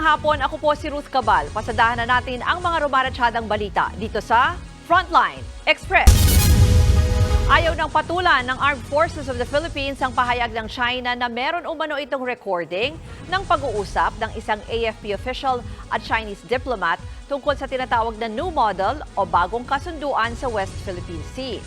Magandang hapon, ako po si Ruth Cabal. Pasadahan na natin ang mga rumaratsyadang balita dito sa Frontline Express. Ayaw ng patulan ng Armed Forces of the Philippines ang pahayag ng China na meron umano itong recording ng pag-uusap ng isang AFP official at Chinese diplomat tungkol sa tinatawag na New Model o bagong kasunduan sa West Philippine Sea.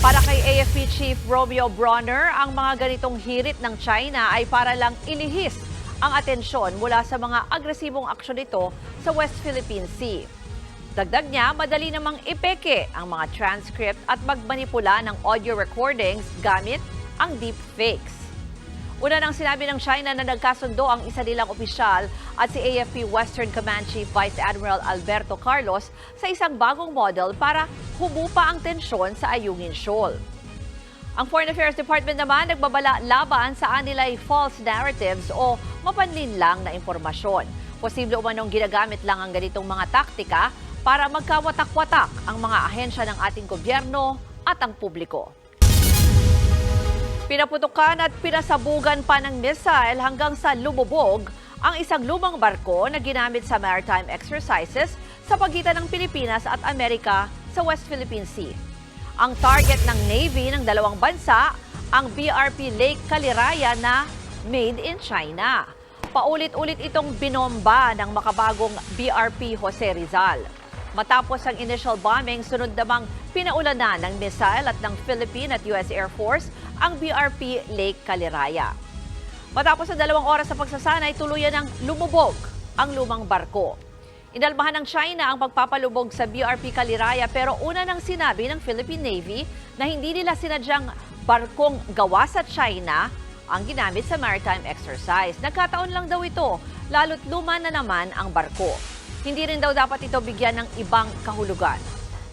Para kay AFP Chief Romeo Bronner, ang mga ganitong hirit ng China ay para lang ilihis ang atensyon mula sa mga agresibong aksyon nito sa West Philippine Sea. Dagdag niya, madali namang ipeke ang mga transcript at magmanipula ng audio recordings gamit ang deepfakes. Una nang sinabi ng China na nagkasundo ang isa nilang opisyal at si AFP Western Command Chief Vice Admiral Alberto Carlos sa isang bagong model para humupa ang tensyon sa Ayungin Shoal. Ang Foreign Affairs Department naman nagbabala laban sa anilay false narratives o mapanlin lang na impormasyon. Posible umanong ginagamit lang ang ganitong mga taktika para magkawatak-watak ang mga ahensya ng ating gobyerno at ang publiko. Pinaputukan at pinasabugan pa ng missile hanggang sa lumubog ang isang lumang barko na ginamit sa maritime exercises sa pagitan ng Pilipinas at Amerika sa West Philippine Sea. Ang target ng Navy ng dalawang bansa, ang BRP Lake Caliraya na made in China. Paulit-ulit itong binomba ng makabagong BRP Jose Rizal. Matapos ang initial bombing, sunod namang pinaulanan ng missile at ng Philippine at US Air Force ang BRP Lake Caliraya. Matapos ang dalawang oras sa pagsasanay, tuluyan ng lumubog ang lumang barko. Inalmahan ng China ang pagpapalubog sa BRP Caliraya pero una nang sinabi ng Philippine Navy na hindi nila sinadyang barkong gawa sa China ang ginamit sa maritime exercise. Nagkataon lang daw ito, lalo't luma na naman ang barko. Hindi rin daw dapat ito bigyan ng ibang kahulugan.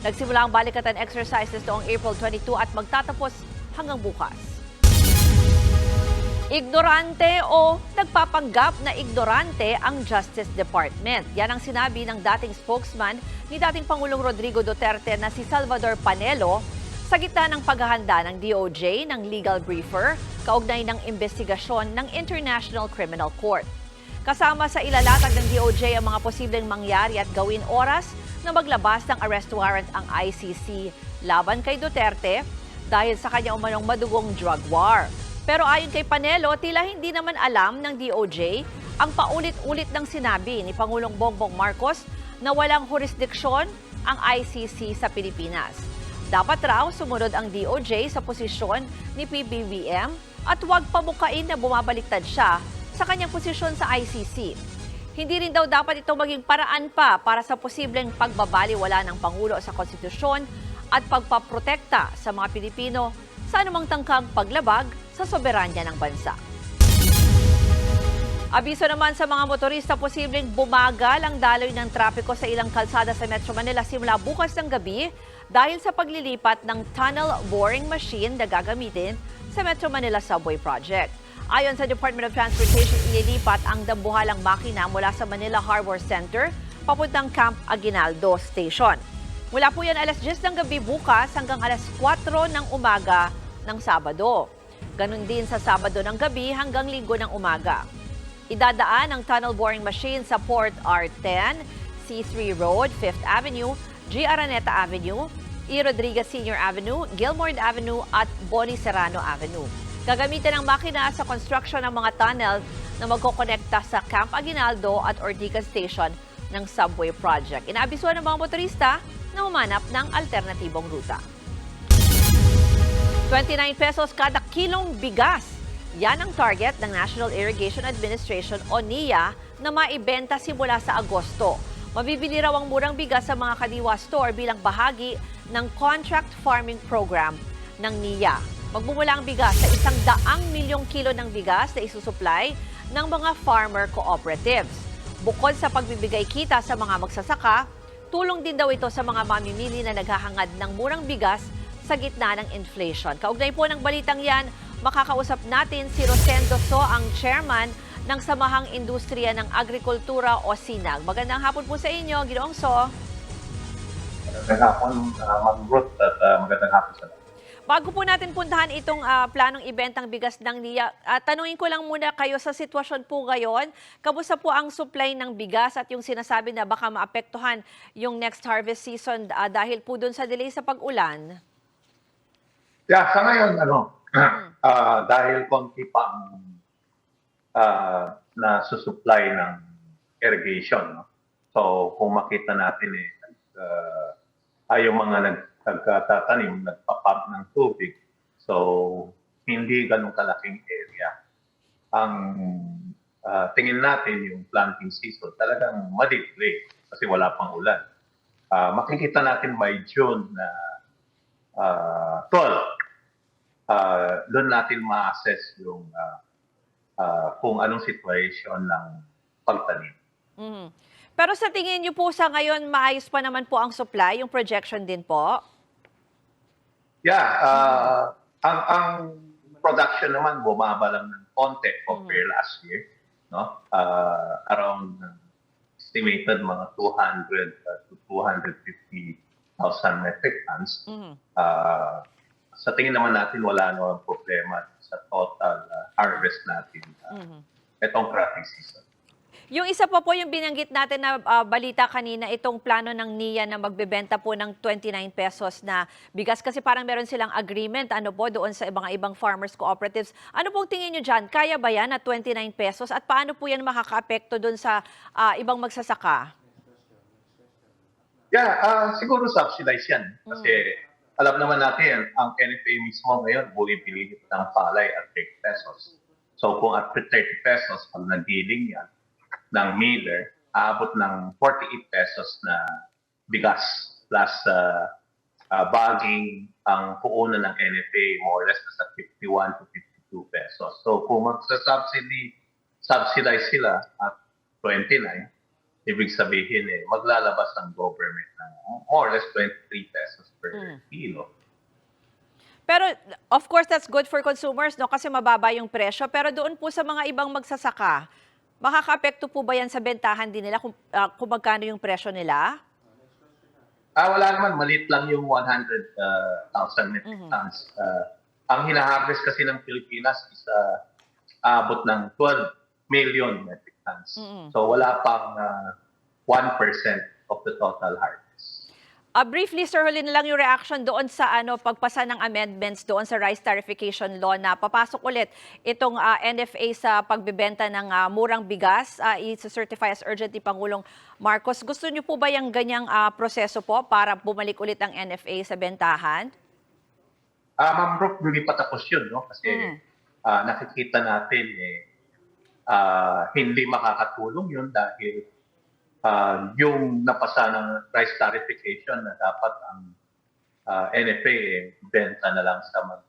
Nagsimula ang balikatan exercises noong April 22 at magtatapos hanggang bukas. Ignorante o nagpapanggap na ignorante ang Justice Department. Yan ang sinabi ng dating spokesman ni dating Pangulong Rodrigo Duterte na si Salvador Panelo sa gitna ng paghahanda ng DOJ ng legal briefer kaugnay ng investigasyon ng International Criminal Court. Kasama sa ilalatag ng DOJ ang mga posibleng mangyari at gawin oras na maglabas ng arrest warrant ang ICC laban kay Duterte dahil sa kanya umanong madugong drug war. Pero ayon kay Panelo, tila hindi naman alam ng DOJ ang paulit-ulit ng sinabi ni Pangulong Bongbong Marcos na walang jurisdiksyon ang ICC sa Pilipinas. Dapat raw sumunod ang DOJ sa posisyon ni PBBM at huwag pamukain na bumabaliktad siya sa kanyang posisyon sa ICC. Hindi rin daw dapat ito maging paraan pa para sa posibleng pagbabaliwala ng Pangulo sa konstitusyon at pagpaprotekta sa mga Pilipino sa anumang tangkang paglabag sa soberanya ng bansa. Abiso naman sa mga motorista posibleng bumagal ang daloy ng trapiko sa ilang kalsada sa Metro Manila simula bukas ng gabi dahil sa paglilipat ng tunnel boring machine na gagamitin sa Metro Manila Subway Project. Ayon sa Department of Transportation, ililipat ang dambuhalang makina mula sa Manila Harbor Center papuntang Camp Aguinaldo Station. Mula po yan alas 10 ng gabi bukas hanggang alas 4 ng umaga ng Sabado. Ganon din sa Sabado ng gabi hanggang Linggo ng umaga. Idadaan ang tunnel boring machine sa Port R10, C3 Road, 5th Avenue, G. Araneta Avenue, E. Rodriguez Senior Avenue, Gilmore Avenue at Boni Serrano Avenue. Gagamitin ang makina sa construction ng mga tunnel na magkokonekta sa Camp Aguinaldo at Ortigas Station ng subway project. Inaabisuan ng mga motorista na humanap ng alternatibong ruta. 29 pesos kada kilong bigas. Yan ang target ng National Irrigation Administration o NIA na maibenta simula sa Agosto. Mabibili raw ang murang bigas sa mga kadiwa store bilang bahagi ng contract farming program ng NIA. Magmumula ang bigas sa isang daang milyong kilo ng bigas na isusupply ng mga farmer cooperatives. Bukod sa pagbibigay kita sa mga magsasaka, tulong din daw ito sa mga mamimili na naghahangad ng murang bigas sa gitna ng inflation. Kaugnay po ng balitang yan, makakausap natin si Rosendo So, ang chairman ng Samahang Industriya ng Agrikultura o SINAG. Magandang hapon po sa inyo, Ginoong So. Magandang hapon, uh, Ma'am Ruth, at uh, magandang hapon sa lahat. Bago po natin puntahan itong ah, planong ibentang bigas ng NIA, ah, tanungin ko lang muna kayo sa sitwasyon po ngayon. Kamusta po ang supply ng bigas at yung sinasabi na baka maapektuhan yung next harvest season ah, dahil po dun sa delay sa pag-ulan? Yeah, sa ngayon, ano, ah, dahil konti pa ang ah, na susupply ng irrigation, no? So, kung makita natin eh, uh, ay yung mga nag, nagtatanim, nagpapump ng tubig. So, hindi ganun kalaking area. Ang ah, tingin natin yung planting season, talagang madidelay kasi wala pang ulan. Ah, makikita natin by June na ah, 12, ah, doon natin ma-assess yung ah, ah, kung anong situation ng pagtanim. Mhm. Pero sa tingin niyo po sa ngayon, maayos pa naman po ang supply, yung projection din po? Yeah, ah, ang ang production naman bumaba lang ng konti compare last year, no? Ah, around uh, estimated mga 200 uh, to 250,000 metric tons. Mhm. Ah, sa tingin naman natin wala namang problema sa total ah, harvest natin uh, Mhm. itong cropping season. Yung isa pa po yung binanggit natin na ah, balita kanina, itong plano ng NIA na magbebenta po ng 29 pesos na bigas kasi parang meron silang agreement ano po doon sa mga ibang farmers cooperatives. Ano pong tingin nyo dyan? Kaya ba yan at 29 pesos? At paano po yan makaka-apekto doon sa ah, ibang magsasaka? Yeah, ah, siguro subsidized yan. Kasi alam naman natin, ang NFA mismo ngayon, bumibili ng palay at 30 pesos. So kung at 30 pesos, pag nag-dealing yan ng miller, aabot ng 48 pesos na bigas plus ah, ah, bagging ang puunan ng NFA more or less sa 51 to 52 pesos. So kung magsa-subsidy, subsidize sila at 29, ibig sabihin eh, maglalabas ang government ng more or less 23 pesos per Mm. kilo. Pero of course that's good for consumers no kasi mababa yung presyo pero doon po sa mga ibang magsasaka makaka-apekto po ba yan sa bentahan din nila kung, ah, kung magkano yung presyo nila? Ah, wala naman, maliit lang yung 100,000 metric Mhm. tons. Ah, ang hinaharvest kasi ng Pilipinas is ah, abot ng 12 million metric tons. Mhm. So wala pang ah, 1% of the total harvest. Ah, briefly, Sir, huli na lang yung reaction doon sa ano pagpasa ng amendments doon sa rice tarification law na papasok ulit itong ah, NFA sa pagbebenta ng ah, murang bigas, uh, i-certify as urgent ni Pangulong Marcos. Gusto niyo po ba yung ganyang ah, proseso po para bumalik ulit ang NFA sa bentahan? Ah, Ma'am Brooke, hindi pa tapos yun, no? Kasi Mhm. ah, nakikita natin eh, ah, hindi makakatulong yun dahil ah, yung napasa ng price tarification na dapat ang ah, NFA eh, benta na lang sa mga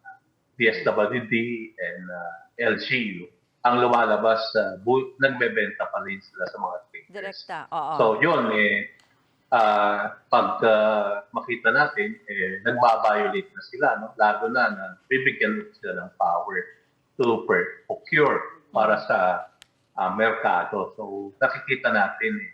DSWD and ah, LGU. Ang lumalabas, uh, nagbebenta pa rin sila sa mga traders. Direkta, oo. So yun eh ah, pag ah, makita natin eh nagba-violate na sila no lalo na na bibigyan sila ng power to procure para sa ah, merkado. So nakikita natin eh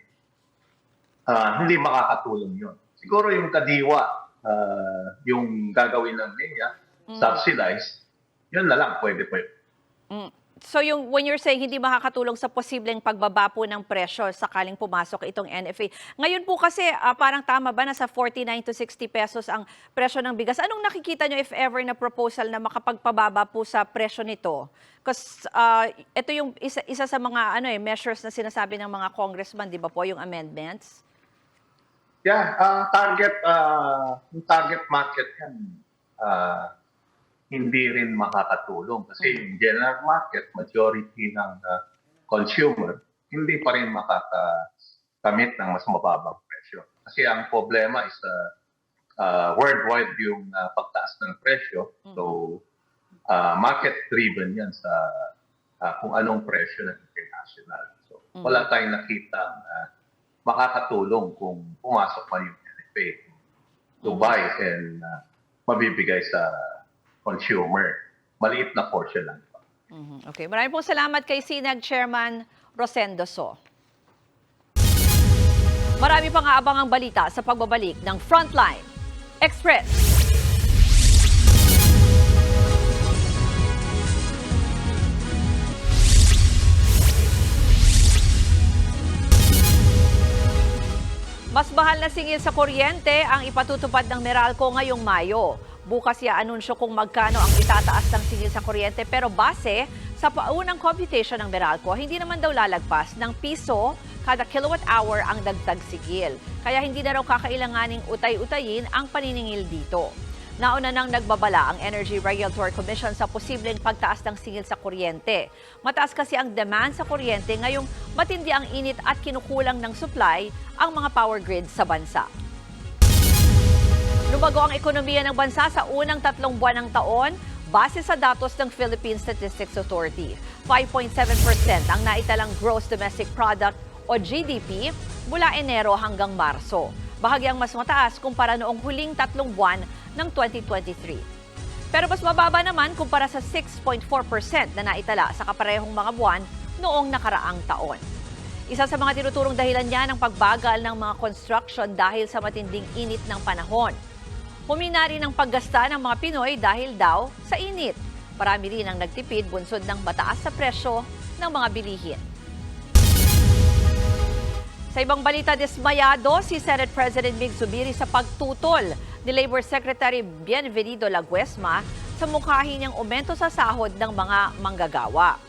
ah, hindi makakatulong yun. Siguro yung kadiwa ah, yung gagawin ng NEA Mm. subsidized yun na lang pwede pwede. Mm. So yung when you're saying hindi makakatulong sa posibleng pagbaba po ng presyo sakaling pumasok itong NFA. Ngayon po kasi ah, parang tama ba na sa 49 to 60 pesos ang presyo ng bigas? Anong nakikita nyo if ever na proposal na makapagpababa po sa presyo nito? Kasi ito yung isa, isa sa mga ano eh measures na sinasabi ng mga congressman, 'di ba po, yung amendments? Yeah, ang target ah, yung target market yan ah, hindi rin makakatulong kasi yung general market majority ng ah, consumer hindi pa rin makakakamit ng mas mababang presyo. Kasi ang problema is ah, ah, worldwide yung ah, pagtaas ng presyo. So ah, market driven yan sa ah, kung anong presyo ng international. So wala tayong nakita na makakatulong kung pumasok pa yung NFA to buy and uh, mabibigay sa consumer. Maliit na portion lang. Mhm. Okay, maraming pong salamat kay Sinag Chairman Rosendo So. Marami pang aabangang balita sa pagbabalik ng Frontline Express. Mas mahal na singil sa kuryente ang ipatutupad ng Meralco ngayong Mayo. Bukas ya anunsyo kung magkano ang itataas ng singil sa kuryente pero base sa paunang computation ng Meralco, hindi naman daw lalagpas ng piso kada kilowatt hour ang dagdag sigil. Kaya hindi na raw kakailanganing utay-utayin ang paniningil dito. Nauna nang nagbabala ang Energy Regulatory Commission sa posibleng pagtaas ng singil sa kuryente. Mataas kasi ang demand sa kuryente ngayong matindi ang init at kinukulang ng supply ang mga power grid sa bansa. Lumago ang ekonomiya ng bansa sa unang tatlong buwan ng taon base sa datos ng Philippine Statistics Authority. 5.7% ang naitalang gross domestic product o GDP mula Enero hanggang Marso. Bahagyang mas mataas kumpara noong huling tatlong buwan ng 2023. Pero mas mababa naman kumpara sa 6.4% na naitala sa kaparehong mga buwan noong nakaraang taon. Isa sa mga tinuturong dahilan niya ng pagbagal ng mga construction dahil sa matinding init ng panahon. Humina rin ang paggasta ng mga Pinoy dahil daw sa init. Marami rin ang nagtipid bunsod ng mataas sa presyo ng mga bilihin. Sa ibang balita, dismayado si Senate President Mig Zubiri sa pagtutol ni Labor Secretary Bienvenido Laguesma sa mukhahin niyang aumento sa sahod ng mga manggagawa.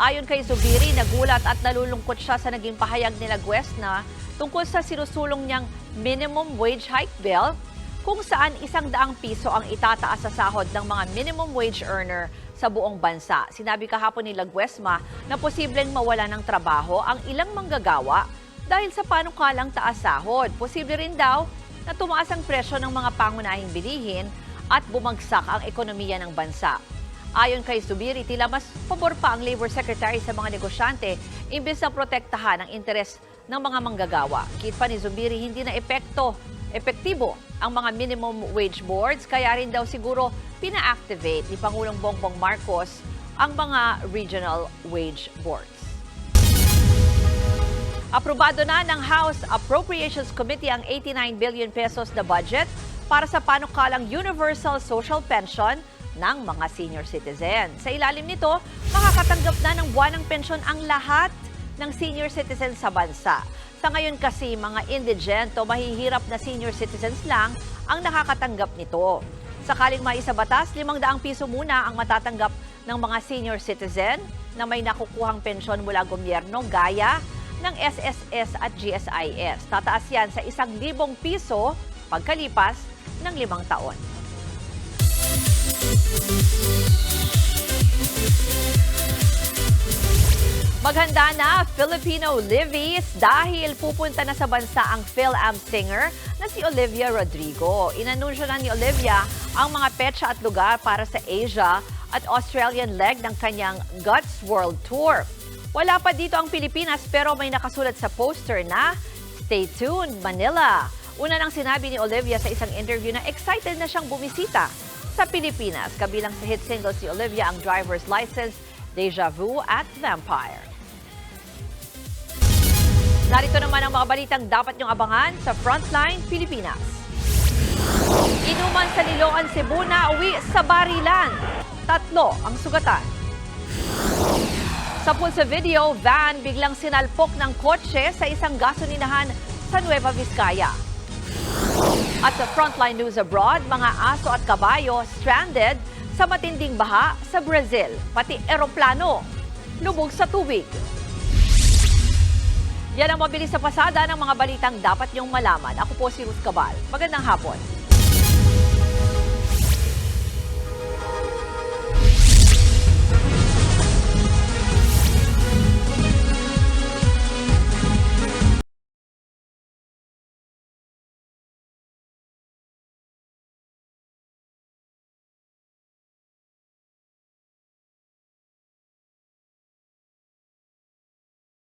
Ayon kay Zubiri, nagulat at nalulungkot siya sa naging pahayag ni Laguesma tungkol sa sinusulong niyang minimum wage hike bill kung saan isang daang piso ang itataas sa sahod ng mga minimum wage earner sa buong bansa. Sinabi kahapon ni Laguesma na posibleng mawala ng trabaho ang ilang manggagawa dahil sa panukalang taas sahod. Posible rin daw na tumaas ang presyo ng mga pangunahing bilihin at bumagsak ang ekonomiya ng bansa. Ayon kay Subiri, tila mas pabor pa ang Labor Secretary sa mga negosyante imbes na protektahan ang interes ng mga manggagawa. Kit pa ni Zubiri, hindi na epekto, epektibo ang mga minimum wage boards, kaya rin daw siguro pina-activate ni Pangulong Bongbong Marcos ang mga regional wage boards. Aprobado na ng House Appropriations Committee ang 89 billion pesos na budget para sa panukalang Universal Social Pension ng mga senior citizen. Sa ilalim nito, makakatanggap na ng buwanang pensyon ang lahat ng senior citizens sa bansa. Sa ngayon kasi, mga indigent o mahihirap na senior citizens lang ang nakakatanggap nito. Sakaling maisa batas, 500 piso muna ang matatanggap ng mga senior citizen na may nakukuhang pensyon mula gobyerno gaya ng SSS at GSIS. Tataas yan sa 1,000 piso pagkalipas ng limang taon. Maghanda na Filipino Livies dahil pupunta na sa bansa ang Phil-Am singer na si Olivia Rodrigo. Inanunsyo na ni Olivia ang mga petsa at lugar para sa Asia at Australian leg ng kanyang Guts World Tour. Wala pa dito ang Pilipinas pero may nakasulat sa poster na Stay tuned, Manila. Una nang sinabi ni Olivia sa isang interview na excited na siyang bumisita sa Pilipinas. Kabilang sa hit singles ni Olivia ang Driver's License, Deja Vu at Vampire. Narito naman ang mga balitang dapat niyong abangan sa Frontline Pilipinas. Inuman sa Liloan, Cebu na uwi sa Barilan. Tatlo ang sugatan. Sa pulsa video, van biglang sinalpok ng kotse sa isang gasolinahan sa Nueva Vizcaya. At sa Frontline News Abroad, mga aso at kabayo stranded sa matinding baha sa Brazil. Pati eroplano lubog sa tubig. Yan ang mabilis sa pasada ng mga balitang dapat niyong malaman. Ako po si Ruth Cabal. Magandang hapon.